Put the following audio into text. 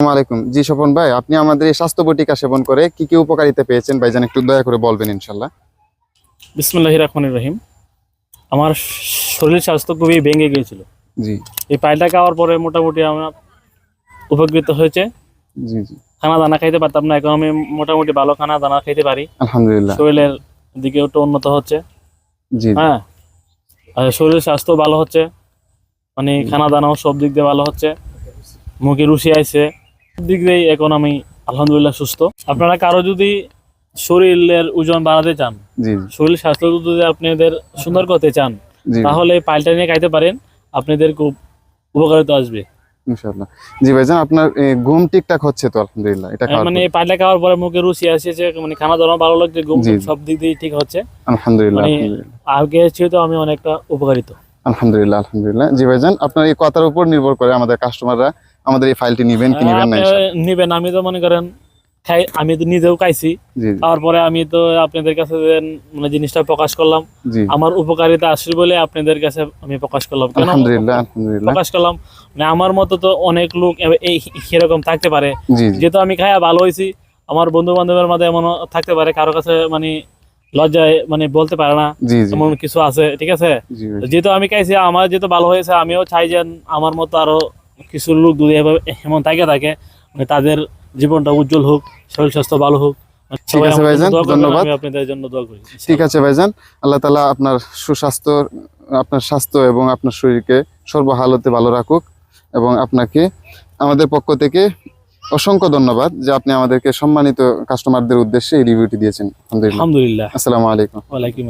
আলাইকুম। জি স্বপন ভাই আপনি আমাদের এই স্বাস্থ্য বটিকা সেবন করে কি কি উপকারিতা পেয়েছেন? ভাইজান একটু দয়া করে বলবেন ইনশাল্লাহ। বিসমুল্লাহ রহমানির রহিম। আমার শরীর স্বাস্থ্য খুবই ভেঙে গিয়েছিল। জি। এই পাইলটা খাওয়ার পরে মোটামুটি আমার উপকৃত হয়েছে। জি জি। খানা দানা খাইতে পারতাম না এখন আমি মোটামুটি ভালো খানা দানা খাইতে পারি। আলহামদুলিল্লাহ। শরীরের দিকে একটু উন্নত হচ্ছে। জি। হ্যাঁ আর শরীরের স্বাস্থ্য ভালো হচ্ছে। মানে খানা দানাও সব দিক দিয়ে ভালো হচ্ছে। মুখে রুচি আইছে। দিক দিয়েই এখন আমি আলহামদুলিল্লাহ সুস্থ। আপনারা কারও যদি শরীরের ওজন বাড়াতে চান শরীর স্বাস্থ্য যদি আপনাদের সুন্দর করতে চান তাহলে পাল্টা নিয়ে খাইতে পারেন আপনাদের খুব উপকারিতা আসবে। ইনশাল্লাহ জি ভাইজান আপনার ঘুম ঠিকঠাক হচ্ছে তো আলহামদুলিল্লাহ? এটা মানে? খাওয়ার পরে মুখে রুচি আসছে মানে খানা ভালো লাগছে ঘুম। সব দিক দিয়ে ঠিক হচ্ছে। মানে- আলহামদুলিল্লাহ। আগে ছিল তো আমি অনেকটা উপকারিত। আলহামদুলিল্লাহ আলহামদুলিল্লাহ। জি ভাইজান আপনার এই কথার উপর নির্ভর করে আমাদের কাস্টমাররা আমাদের এই ফাইলটি নিবেন কি নিবেন না। নিবেন আমি তো মনে করেন খাই আমি তো নিজেও খাইছি। তারপরে আমি তো আপনাদের কাছে মানে জিনিসটা প্রকাশ করলাম আমার উপকারিতা আসবে বলে আপনাদের কাছে আমি প্রকাশ করলাম। আলহামদুলিল্লাহ আলহামদুলিল্লাহ। প্রকাশ করলাম মানে আমার মতো তো অনেক লোক এই সেরকম থাকতে পারে। যেহেতু আমি খাইয়া ভালো হয়েছি আমার বন্ধু বান্ধবের মাঝে এমন থাকতে পারে কারও কাছে মানে লজ্জায় মানে বলতে পারে না এমন কিছু আছে ঠিক আছে? যেহেতু আমি খাইছি আমার যেহেতু ভালো হয়েছে আমিও চাই যে আমার মতো আরও কিছু লোক যদি এভাবে এমন থাকে থাকে মানে তাদের জীবনটা উজ্জ্বল হোক শরীর স্বাস্থ্য ভালো হোক মানে ঠিক আছে ভাইজান, ধন্যবাদ। আপনাদের জন্য দোয়া করি। ঠিক আছে ভাইজান আল্লাহ তালা আপনার সুস্বাস্থ্য আপনার স্বাস্থ্য এবং আপনার শরীরকে সর্বহালতে ভালো রাখুক এবং আপনাকে আমাদের পক্ষ থেকে অসংখ্য ধন্যবাদ যে আপনি আমাদেরকে সম্মানিত কাস্টমারদের উদ্দেশ্যে এই রিভিউটি দিয়েছেন। আলহামদুলিল্লাহ। আলহামদুলিল্লাহ। আসসালামু আলাইকুম। ওয়ালাইকুম